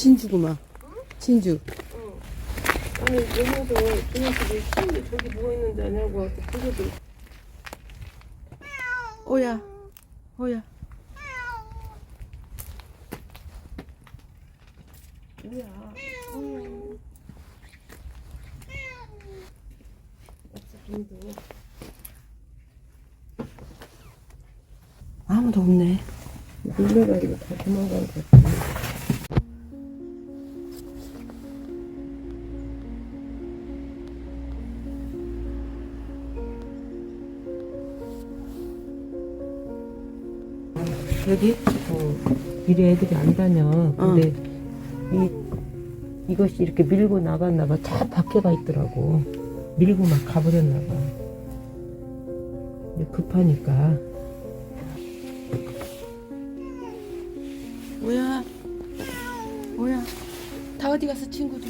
진주구만. 진주. 아니 여기서 그녀들이 친구 저기 누워 있는데 아냐고 그거도 오야. 오야. 뭐야? 어차피 도 아무도 없네. 놀래가지고 다 도망간 것 같아. 여기 어, 미래 애들이 안 다녀. 근데 이 이것이 이렇게 밀고 나갔나 봐. 저 밖에 가 있더라고. 밀고 막 가버렸나 봐. 근데 급하니까. 오야. 오야. 다 어디 갔어, 친구들?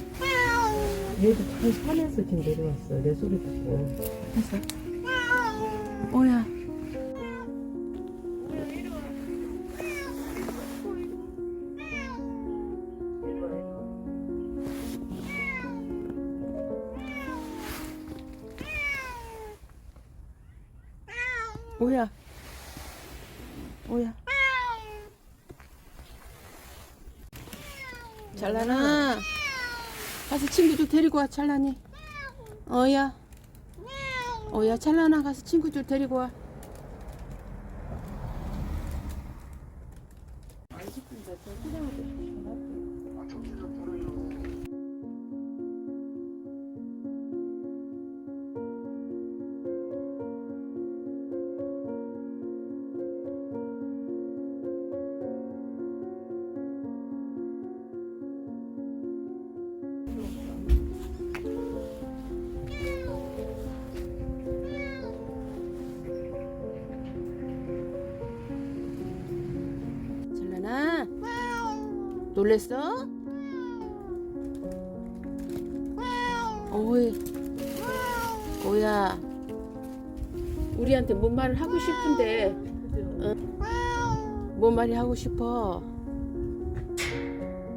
얘도 잘 산에서 지금 내려왔어. 내 소리 듣고. 했어. 오야. 오야. 잘라나. 가서 친구들 데리고 와, 잘라니. 어야. 어야, 잘라나. 가서 친구들 데리고 와. 잘 놀랬어? 어이. 오야. 우리한테 뭔 말을 하고 싶은데. 어? 뭔 말이 하고 싶어?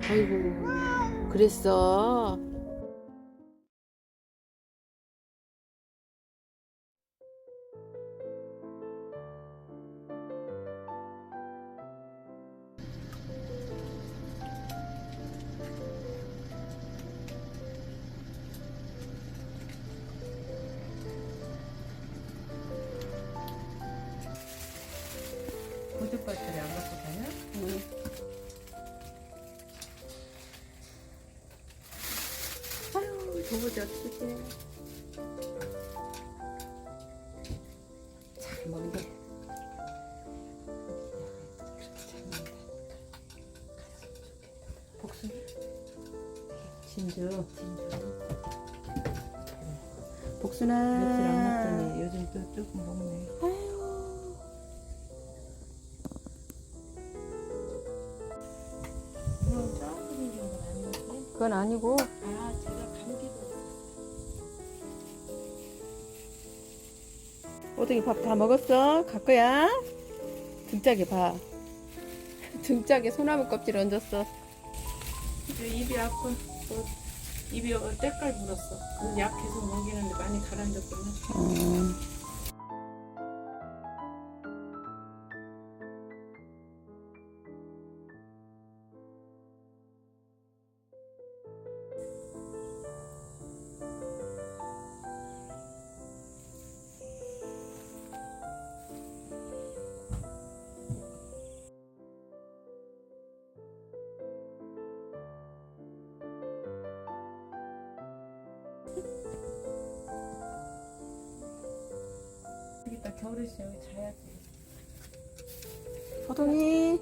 아이고. 그랬어. 저거지 어떡해. 잘 먹네. 복숭이? 진주. 진주. 복순아. 며칠 안 먹더니 요즘 또 조금 먹네. 아유. 아니었지? 그건 아니고. 아, 제가 오동이 밥 다 먹었어? 갈 거야? 등짝에 봐. 등짝에 소나무 껍질 얹었어. 이제 입이. 뭐, 입이 어, 때깔 물었어. 그약 계속 먹이는데 많이 가라앉았구나. 어. 여기다 겨울에 있어 여기 자야지. 호동이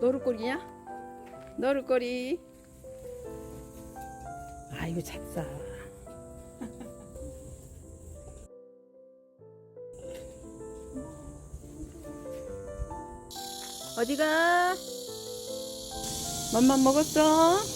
노릇거리냐? 노릇거리. 아 이거 잡사. 어디가? 맘만 먹었어?